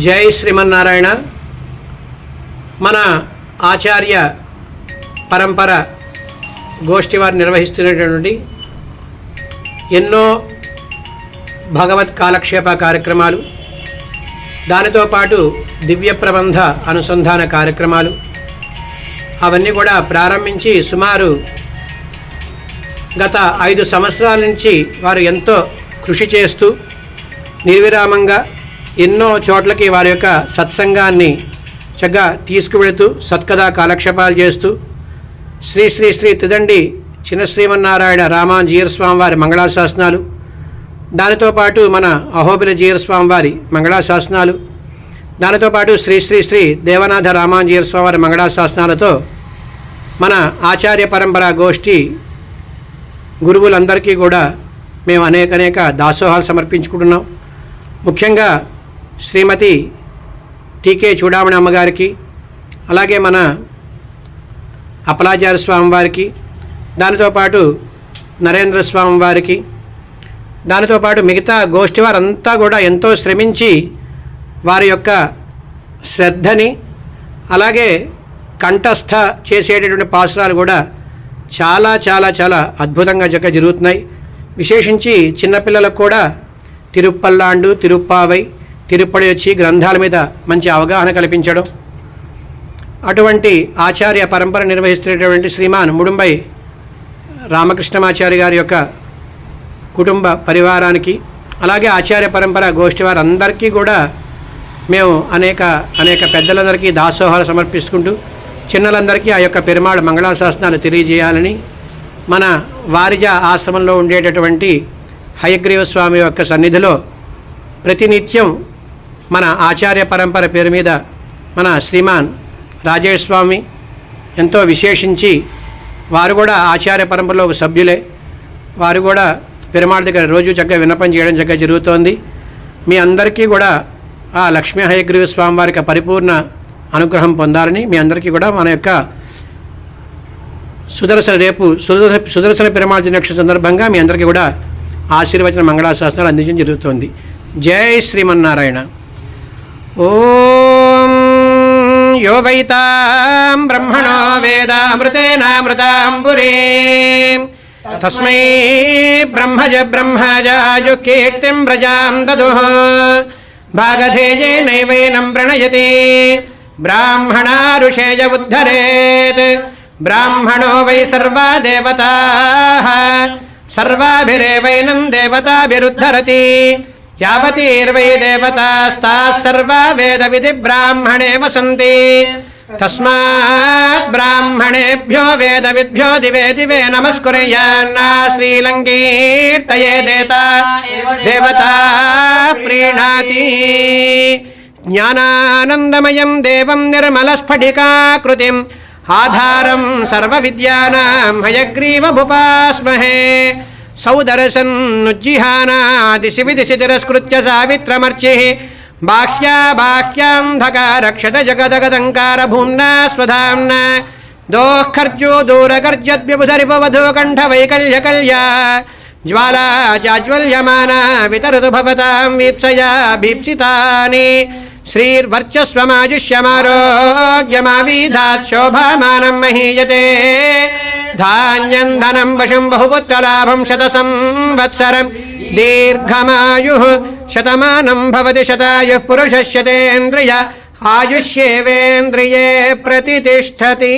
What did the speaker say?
జై శ్రీమన్నారాయణ. మన ఆచార్య పరంపర గోష్ఠి వారు నిర్వహిస్తున్నటువంటి ఎన్నో భగవత్ కాలక్షేప కార్యక్రమాలు దానితో పాటు దివ్య ప్రబంధ అనుసంధాన కార్యక్రమాలు అవన్నీ కూడా ప్రారంభించి సుమారు గత ఐదు సంవత్సరాల నుంచి వారు ఎంతో కృషి చేస్తూ నిర్విరామంగా ఎన్నో చోట్లకి వారి యొక్క సత్సంగాన్ని చక్కగా తీసుకువెళుతూ సత్కథా కాలక్షేపాలు చేస్తూ శ్రీ శ్రీ శ్రీ తిదండి చిన్న శ్రీమన్నారాయణ రామాంజీయస్వామి వారి మంగళాశాసనాలు దానితో పాటు మన అహోబిల జీయస్వామి వారి మంగళాశాసనాలు దానితో పాటు శ్రీ శ్రీ శ్రీ దేవనాథ రామాంజీయస్వామి వారి మంగళాశాసనాలతో మన ఆచార్య పరంపర గోష్ఠి గురువులందరికీ కూడా మేము అనేక అనేక దాసోహాలు సమర్పించుకుంటున్నాం. ముఖ్యంగా శ్రీమతి టీకే చూడామణి అమ్మగారికి అలాగే మన అప్పలాచార్య స్వామి వారికి దానితో పాటు నరేంద్ర స్వామి వారికి దానితో పాటు మిగతా గోష్ఠి వారంతా కూడా ఎంతో శ్రమించి వారి యొక్క శ్రద్ధని అలాగే కంఠస్థ చేసేటటువంటి పాసురాలు కూడా చాలా చాలా చాలా అద్భుతంగా జగ జరుగుతున్నాయి. విశేషించి చిన్నపిల్లలకు కూడా తిరుప్పల్లాండు తిరుప్పావై తిరుప్పటి వచ్చి గ్రంథాల మీద మంచి అవగాహన కల్పించడం. అటువంటి ఆచార్య పరంపర నిర్వహిస్తున్నటువంటి శ్రీమాన్ ముడుంబై రామకృష్ణమాచారి గారి యొక్క కుటుంబ పరివారానికి అలాగే ఆచార్య పరంపర గోష్ఠి వారందరికీ కూడా మేము అనేక అనేక పెద్దలందరికీ దాసోహాలు సమర్పిస్తుంటూ చిన్నలందరికీ ఆ యొక్క పెరుమాళ మంగళాశాసనాలు తెలియజేయాలని మన వారిజ ఆశ్రమంలో ఉండేటటువంటి హయగ్రీవ స్వామి యొక్క సన్నిధిలో ప్రతినిత్యం మన ఆచార్య పరంపర పేరు మీద మన శ్రీమాన్ రాజేష్ స్వామి ఎంతో విశేషించి వారు కూడా ఆచార్య పరంపరలో ఒక సభ్యులే. వారు కూడా పెరుమాళ్ దగ్గర రోజు చక్కగా విన్నపం చేయడం చక్కగా జరుగుతోంది. మీ అందరికీ కూడా ఆ లక్ష్మీ హయగ్రీవ స్వామి వారికి పరిపూర్ణ అనుగ్రహం పొందాలని మీ అందరికీ కూడా మన యొక్క సుదర్శన రేపు సుదర్శన సుదర్శన పెరుమాళ్ దినక్ష సందర్భంగా మీ అందరికీ కూడా ఆశీర్వచన మంగళాశాస్త్రాలు అందించడం జరుగుతోంది. జై శ్రీమన్నారాయణ. ॐ यो वैतां ब्रह्मणो वेदामृतेनामृताम्बुरे। तस्मै ब्रह्मज ब्रह्मजायु कीर्तिं प्रजां ददुः भागधेयेनैवैनं प्रणयति। ब्राह्मणारुषेय उद्धरेत्। ब्राह्मणो वै सर्वा देवताः सर्वाभिरेवैनं देवताभिरुद्धरति। యావతీర్వై దేవతాస్తాः వేద విధి బ్రాహ్మణే వసంతి తస్మాత్ బ్రాహ్మణేభ్యో వేద విద్భ్యో దివే దివే నమస్కుర్యాన్నా శ్రీలంకీర్తయే దేత దేవతా ప్రీణాతి జ్ఞానానందమయం దేవం నిర్మలస్ఫటికాకృతిం ఆధారం సర్వవిద్యానాం హయగ్రీవముపాస్మహే సౌదర్శన్నుజ్జిహానా सौदर्शन्नुज्जिहानादिशिविदिशितिरस्कृत्य सावित्रमर्चिः। बाह्या बाह्यान्धका रक्षत जगदगदङ्कारभूम्ना स्वधाम्ना। दोःखर्जो दूरगर्जद्व्यबुधरिपवधूकण्ठवैकल्यकल्या ज्वाला चाज्वल्यमाना वितरतु भवतां वीप्सया भीप्सितानि। श्रीर्वर्चस्वमायुष्यमारोग्यमाविधात् शोभामानं महीयते। ధాన్యం ధనం వశం బహుపుత్రలాభం శత సంవత్సరం దీర్ఘమాయు శతమానం భవతి శతాయు పురుషస్యతేంద్రియ ఆయుష్యేవేంద్రియే ప్రతిష్టతి